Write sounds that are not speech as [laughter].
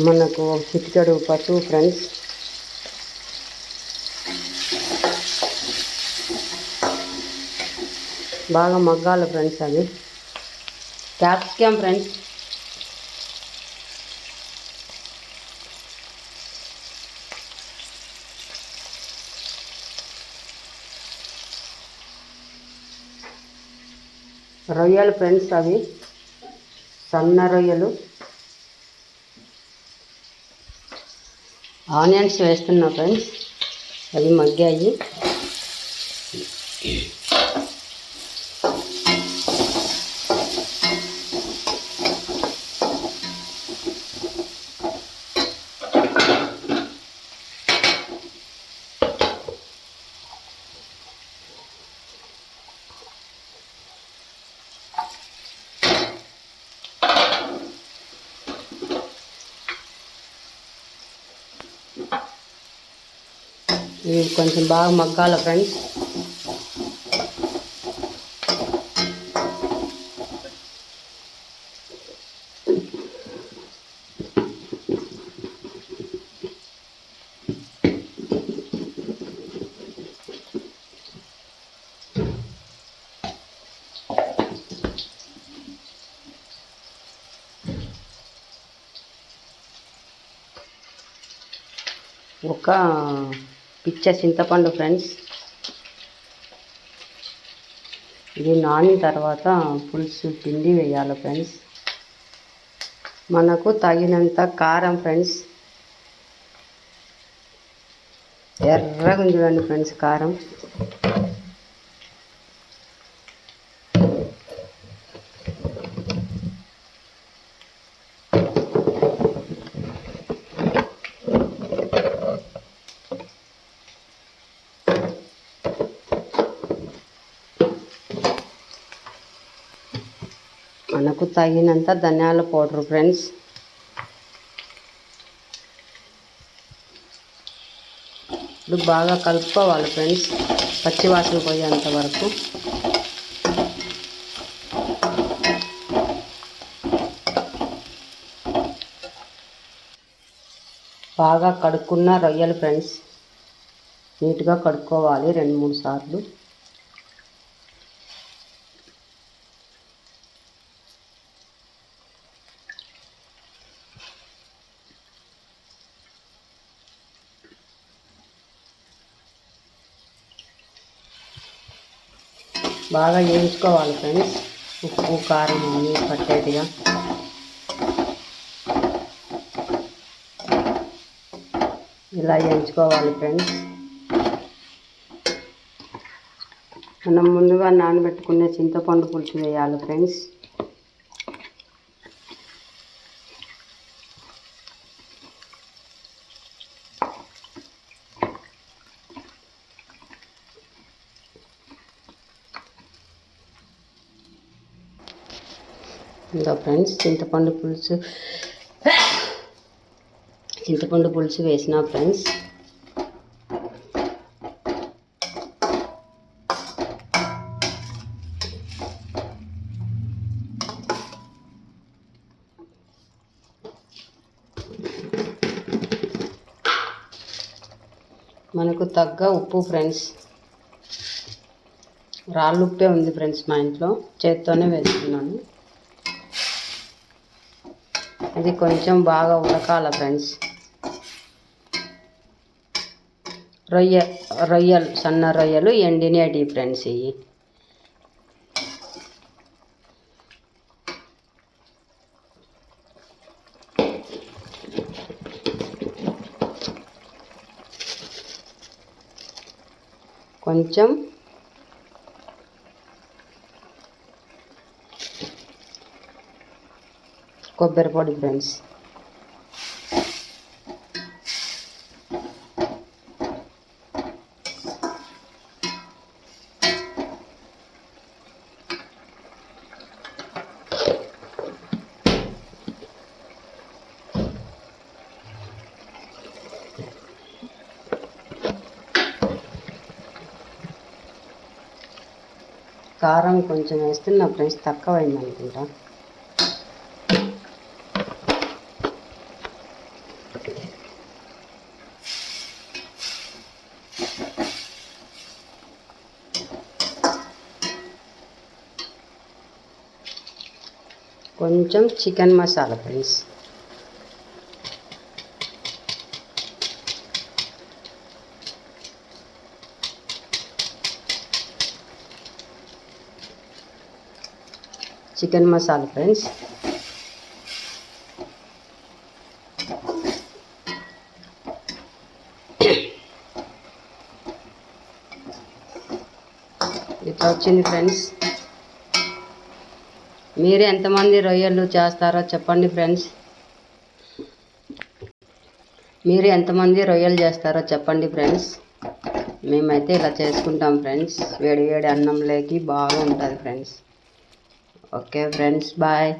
మనకు ఒక పసుపు ఫ్రెండ్స్ బాగా మగ్గాలి ఫ్రెండ్స్ అది క్యాప్సికమ్ ఫ్రెండ్స్ రొయ్యలు ఫ్రెండ్స్ అవి. సన్న రొయ్యలు. ఆనియన్స్ వేస్తున్నా ఫ్రెండ్స్ అవి మగ్గాయి. ఇవి కొంచెం బాగా మగ్గాల ఫ్రెండ్స్ ఒక పిచ్చ చింతపండు ఫ్రెండ్స్. ఇది నానిన తర్వాత పులుసు పిండి వేయాలి ఫ్రెండ్స్. మనకు తగినంత కారం ఫ్రెండ్స్. ఎర్రగా ఉంది చూడండి ఫ్రెండ్స్ కారం. మనకు తగినంత ధనియాల పౌడర్ ఫ్రెండ్స్. ఇప్పుడు బాగా కలుపుకోవాలి ఫ్రెండ్స్. పచ్చివాసన పోయేంత వరకు. బాగా కడుక్కున్న రొయ్యలు ఫ్రెండ్స్. నీట్గా కడుక్కోవాలి రెండు మూడు సార్లు. బాగా వేయించుకోవాలి ఫ్రెండ్స్. ఉప్పు కారం అన్నీ పట్టేట్టుగా ఇలా వేయించుకోవాలి ఫ్రెండ్స్. మనం ముందుగా నానబెట్టుకునే చింతపండు పులుసు వేయాలి ఫ్రెండ్స్. ఇంకా ఫ్రెండ్స్ చింతపండు పులుసు. చింతపండు పులుసు వేసిన ఫ్రెండ్స్. మనకు తగ్గ ఉప్పు ఫ్రెండ్స్. రాళ్ళు ఉప్పే ఉంది ఫ్రెండ్స్ మా ఇంట్లో. చేత్తోనే వేస్తున్నాను. ఇది కొంచెం బాగా ఉడకాల ఫ్రెండ్స్. రొయ్య రొయ్యలు సన్న రొయ్యలు ఎండినేటి ఫ్రెండ్స్ ఇవి. కొంచెం కొబ్బరి పొడి ఫ్రెండ్స్. కారం కొంచెం వేస్తున్నా ఫ్రెండ్స్ తక్కువైంది అనుకుంటా కొంచెం chicken masala friends. Chicken masala friends. [coughs] ఇట్లా వచ్చింది ఫ్రెండ్స్. మీరు ఎంతమంది రొయ్యలు చేస్తారో చెప్పండి ఫ్రెండ్స్. మీరు ఎంతమంది రొయ్యలు చేస్తారో చెప్పండి ఫ్రెండ్స్. మేమైతే ఇలా చేసుకుంటాం ఫ్రెండ్స్. వేడి వేడి అన్నంలోకి బాగుంటుంది ఫ్రెండ్స్. Okay friends bye.